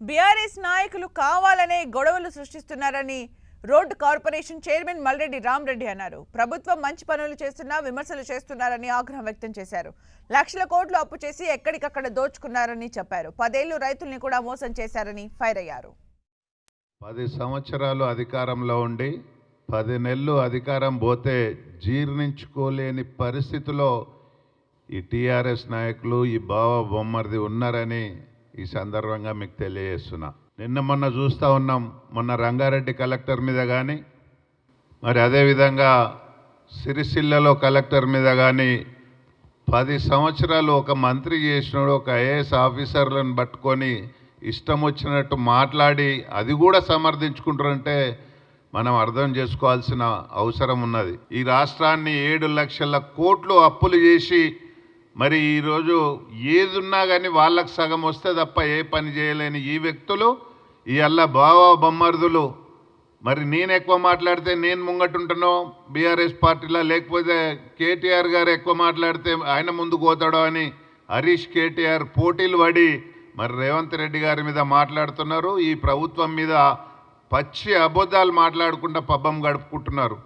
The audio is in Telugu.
బీఆర్ఎస్ నాయకులు కావాలనే గొడవలు సృష్టిస్తున్నారని road corporation chairman Malreddy Ramareddy అన్నారు. ప్రభుత్వం మంచి పనులు చేస్తున్నా విమర్శలు చేస్తున్నారని ఆగ్రహం వ్యక్తం చేశారు. లక్షల కోట్లు అప్పు చేసి ఎక్కడికక్కడ దోచుకున్నారని చెప్పారు. పదేళ్ళు రైతుల్ని కూడా మోసం చేశారని ఫైర్ అయ్యారు. పది సంవత్సరాలు అధికారంలో ఉండి పది నెలలు అధికారం పోతే జీర్ణించుకోలేని పరిస్థితిలో ఈ టీఆర్ఎస్ నాయకులు ఈ బావ బొమ్మర్ది ఉన్నారని ఈ సందర్భంగా మీకు తెలియజేస్తున్నా. నిన్న మొన్న చూస్తూ ఉన్నాం మొన్న రంగారెడ్డి కలెక్టర్ మీద కానీ మరి అదేవిధంగా సిరిసిల్లలో కలెక్టర్ మీద కానీ పది సంవత్సరాలు ఒక మంత్రి చేసినాడు ఒక ఐఏఎస్ ఆఫీసర్లను పట్టుకొని ఇష్టం వచ్చినట్టు మాట్లాడి అది కూడా సమర్థించుకుంటారంటే మనం అర్థం చేసుకోవాల్సిన అవసరం ఉన్నది. ఈ రాష్ట్రాన్ని ఏడు లక్షల కోట్లు అప్పులు చేసి మరి ఈరోజు ఏదున్నా కానీ వాళ్ళకు సగం వస్తే తప్ప ఏ పని చేయలేని ఈ వ్యక్తులు ఈ అల్ల బావ బొమ్మర్దులు. మరి నేను ఎక్కువ మాట్లాడితే నేను ముంగటుంటానో బీఆర్ఎస్ పార్టీలో? లేకపోతే కేటీఆర్ గారు ఎక్కువ మాట్లాడితే ఆయన ముందుకు పోతాడో అని హరీష్ కేటీఆర్ పోటీలు పడి మరి రేవంత్ రెడ్డి గారి మీద మాట్లాడుతున్నారు. ఈ ప్రభుత్వం మీద పచ్చి అబద్ధాలు మాట్లాడుకుంటా పబ్బం గడుపుకుంటున్నారు.